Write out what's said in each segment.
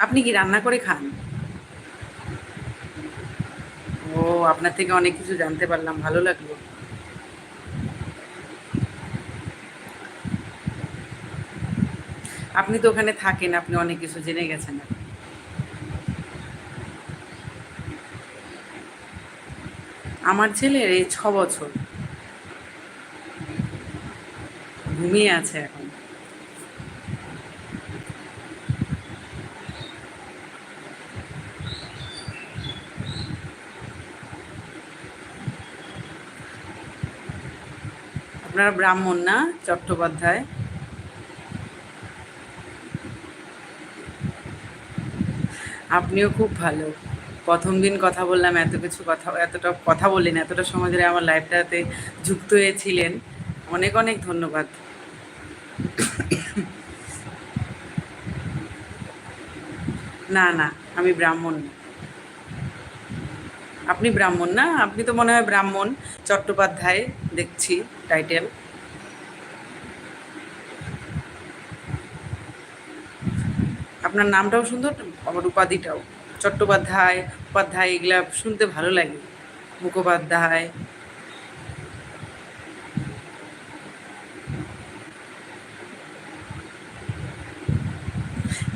আপনি কি রান্না করে খান? ও, আপনার থেকে অনেক কিছু জানতে পারলাম, ভালো লাগল। আপনি তো ওখানে থাকেন, আপনি অনেক কিছু জেনে গেছেন। আমার ছেলের এই ছ বছর। ঘুমিয়ে আছে এখন। আপনারা ব্রাহ্মণ না, চট্টোপাধ্যায়। আপনিও খুব ভালো। প্রথম দিন কথা বললাম, এত কিছু কথা, এতটা কথা বললেন, এতটা সময় ধরে আমার লাইফটাতে যুক্ত হয়েছিলেন। অনেক অনেক ধন্যবাদ। না না, আমি ব্রাহ্মণ আপনি ব্রাহ্মণ না? আপনি তো মনে হয় ব্রাহ্মণ, চট্টোপাধ্যায়। দেখছি টাইটেল আপনার নামটাও সুন্দর আমার উপাধিটাও। চট্টোপাধ্যায়, উপাধ্যায়, এগুলা শুনতে ভালো লাগে। মুখোপাধ্যায়।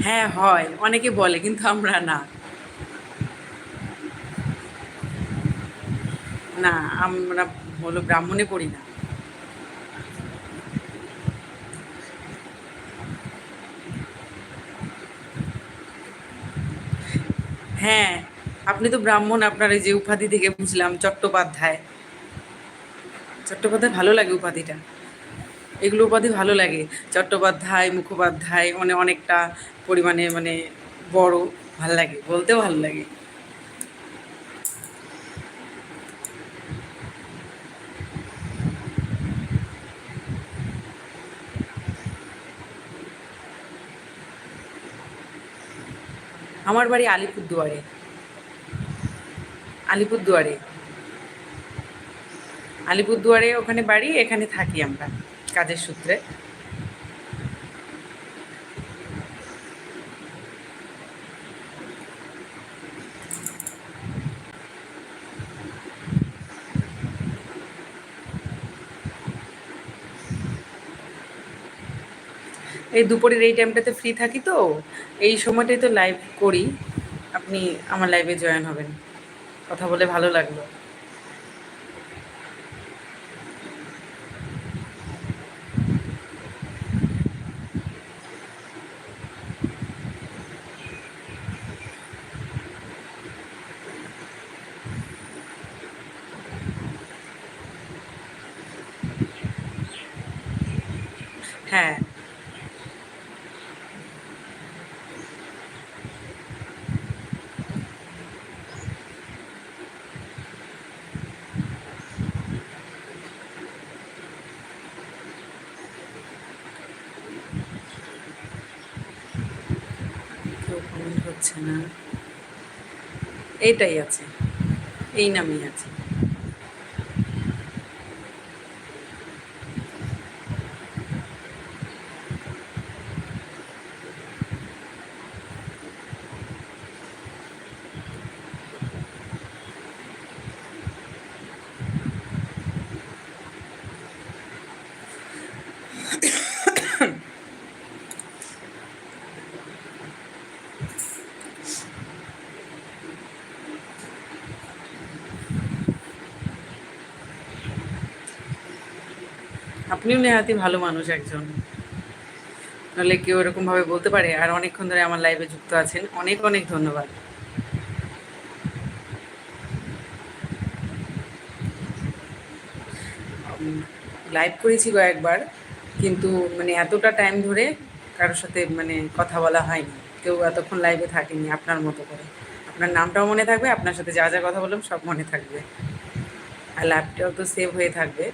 হ্যাঁ হয়, অনেকে বলে, কিন্তু আমরা না। না, আমরা হলো ব্রাহ্মণে পড়ি না। হ্যাঁ আপনি তো ব্রাহ্মণ, আপনার এই যে উপাধি থেকে বুঝলাম, চট্টোপাধ্যায়। চট্টোপাধ্যায় ভালো লাগে উপাধিটা। এগুলো উপাধি ভালো লাগে। চট্টোপাধ্যায়, মুখোপাধ্যায় মানে অনেকটা পরিমাণে মানে বড়, ভালো লাগে, বলতেও ভালো লাগে। আমার বাড়ি আলিপুরদুয়ারে। আলিপুরদুয়ারে। আলিপুরদুয়ারে ওখানে বাড়ি এখানে থাকি আমরা কাজের সূত্রে। এই দুপুরের এই টাইমটাতে ফ্রি থাকি তো, এই সময়টাই তো লাইভ করি। আপনি আমার লাইভে জয়েন হবেন। কথা বলে ভালো লাগল। হ্যাঁ। কমেন্ট হচ্ছে না। এইটাই আছে। এই নামই আছে। আপনিও নেহাতি ভালো মানুষ একজন। নাহলে কেউ এরকমভাবে বলতে পারে, আর অনেকক্ষণ ধরে আমার লাইভে যুক্ত আছেন। অনেক অনেক ধন্যবাদ। লাইভ করেছি কয়েকবার, কিন্তু মানে এতটা টাইম ধরে কারোর সাথে মানে কথা বলা হয়নি। কেউ এতক্ষণ লাইভে থাকেনি আপনার মতো করে। আপনার নামটাও মনে থাকবে, আপনার সাথে যা যা কথা বললাম সব মনে থাকবে। আর লাইভটাও তো সেভ হয়ে থাকবে।